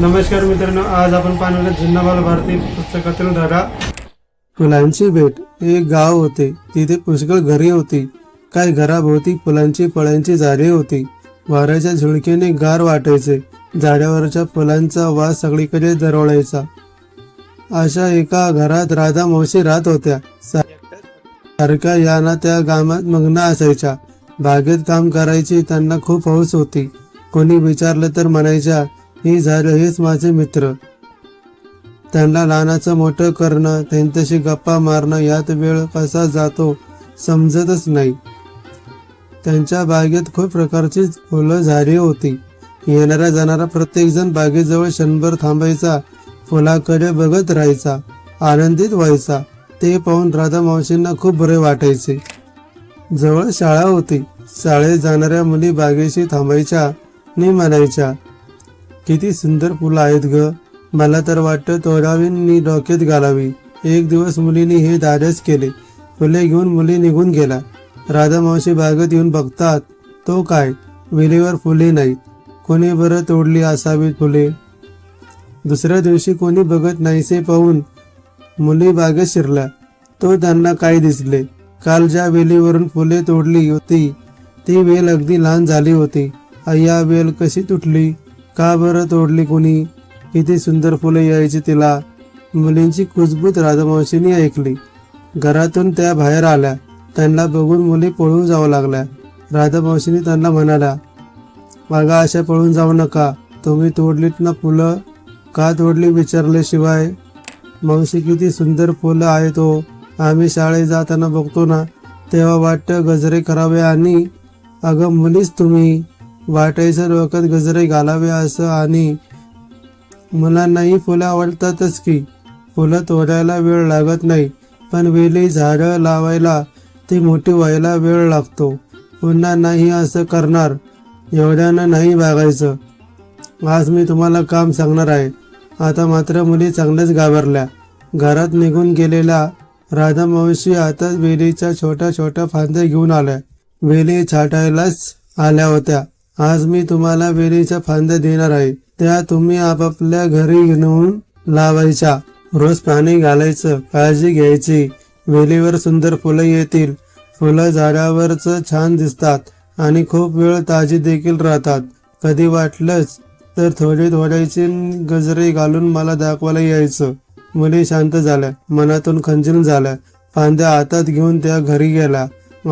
नमस्कार मित्रांनो आज आपण पाहणार जिन्नाबाल भारती पुस्तकातील धडा. फुलांची भेट. एक गाव होते. तिथे पुष्कळ घरे होती. काही घराभोवती फुलांची फळांची झाडे होती. वाऱ्याच्या झुळकेने गार वाटायचे. झाडावरच्या फुलांचा वास सगळीकडे दरवळायचा. अशा एका घरात राधा मावशी राहत होत्या. सारख्या याना त्या गामात मग्न असायच्या. बागेत काम करायची त्यांना खूप हौस होती. कोणी विचारलं तर म्हणायच्या ही झालं हेच माझे मित्र. त्यांना लहानाचं मोठं करणं त्यांच्याशी गप्पा मारणं यात वेळ कसा जातो समजतच नाही. त्यांच्या बागेत खूप प्रकारची फुलं झाली होती. येणारा जाणारा प्रत्येकजण बागेजवळ क्षणभर थांबायचा फुलाकडे बघत राहायचा आनंदित व्हायचा. ते पाहून राधा मावशींना खूप बरे वाटायचे. जवळ शाळा होती. शाळेत जाणाऱ्या मुली बागेशी थांबायच्या आणि म्हणायच्या किती सुंदर फुलं आहेत ग. मला तर वाटतं तोडावींनी डोक्यात घालावी. एक दिवस मुलीने हे धाडस केले. फुले घेऊन मुली निघून गेला. राधा मावशी बागेत येऊन बघतात तो काय? वेलीवर फुले नाहीत. कोणी बरं तोडली असावीत फुले? दुसऱ्या दिवशी कोणी बघत नाहीसे पाहून मुली बागेत शिरल्या. तो त्यांना काय दिसले? काल ज्या वेलीवरून फुले तोडली होती ती वेल अगदी लहान झाली होती. अय्या वेल कशी तुटली? का बरं तोडली कोणी? किती सुंदर फुले यायची तिला. मुलींची कुजबूत राधामावशीने ऐकली. घरातून त्या बाहेर आल्या. त्यांना बघून मुली पळून जाऊ लागल्या. राधामावशीने त्यांना म्हणाल्या मागा अशा पळून जाऊ नका. तुम्ही तोडलीत ना फुलं? का तोडली विचारल्याशिवाय? मावशी किती सुंदर फुलं आहेत हो. आम्ही शाळेत जाताना बघतो ना. तेव्हा वाटतं गजरे करावे आणि अगं मुलीच तुम्ही. वाटायचं वखत गजरे घालावे असं आणि मुलांनाही फुलं आवडतातच की फुलं तोडायला वेळ लागत नाही. पण वेली झाडं लावायला ती मोठी व्हायला वेळ लागतो. पुन्हा नाही असं करणार. एवढ्यानं नाही वागायचं. आज मी तुम्हाला काम सांगणार आहे. आता मात्र मुली चांगल्याच घाबरल्या. घरात निघून गेलेल्या राधा मावशी आता वेलीच्या छोट्या छोट्या फांद्या घेऊन आल्या. वेली छाटायलाच आल्या होत्या. आज मी तुम्हाला वेलीच्या फांद्या देणार आहे. त्या तुम्ही आपापल्या घरी नेऊन लावायच्या. रोज पाणी घालायचं काळजी घ्यायची. वेलीवर सुंदर फुलं येतील. फुलं झाडावरच छान दिसतात आणि खूप वेळ ताजी देखील राहतात. कधी वाटलंच तर थोडे थोड्याचे गजरे घालून मला दाखवायला यायचं. मुली शांत झाल्या मनातून खंजून झाल्या. फांद्या हातात घेऊन त्या घरी गेल्या.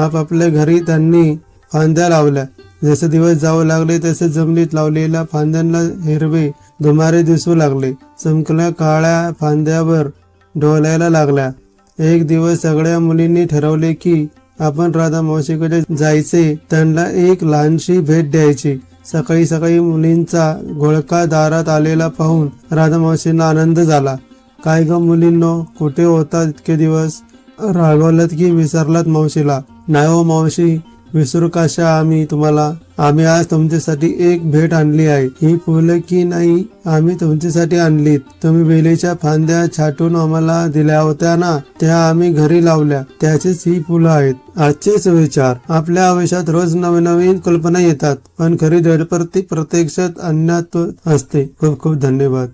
आपापल्या घरी त्यांनी फांद्या लावल्या. जसे दिवस जाऊ लागले तसे जमिनीत लावलेल्या फांद्यांना हिरवे धुमारे दिसू लागले. चमकल्या काळ्या फांद्यावर डोलायला लागल्या. एक दिवस सगळ्या मुलींनी ठरवले की आपण राधा मावशीकडे जायचे. त्यांना एक लहानशी भेट द्यायची. सकाळी सकाळी मुलींचा घोळका दारात आलेला पाहून राधा मावशींना आनंद झाला. काय ग मुलींनो कुठे होता इतके दिवस? रागवलत की विसरलात मावशीला? नाही हो मावशी विसरू कशा आम्ही तुम्हाला. आम्ही आज तुमच्यासाठी एक भेट आणली आहे. ही फुलं की नाही आम्ही तुमच्यासाठी आणलीत. तुम्ही वेलीच्या फांद्या छाटून आम्हाला दिल्या होत्या ना त्या आम्ही घरी लावल्या. त्याचेच ही फुलं आहेत. आजचेच विचार. आपल्या आयुष्यात रोज नवीन नवीन कल्पना येतात पण खरी धडपडती प्रत्यक्षात आणण्यात असते. खूप खूप धन्यवाद.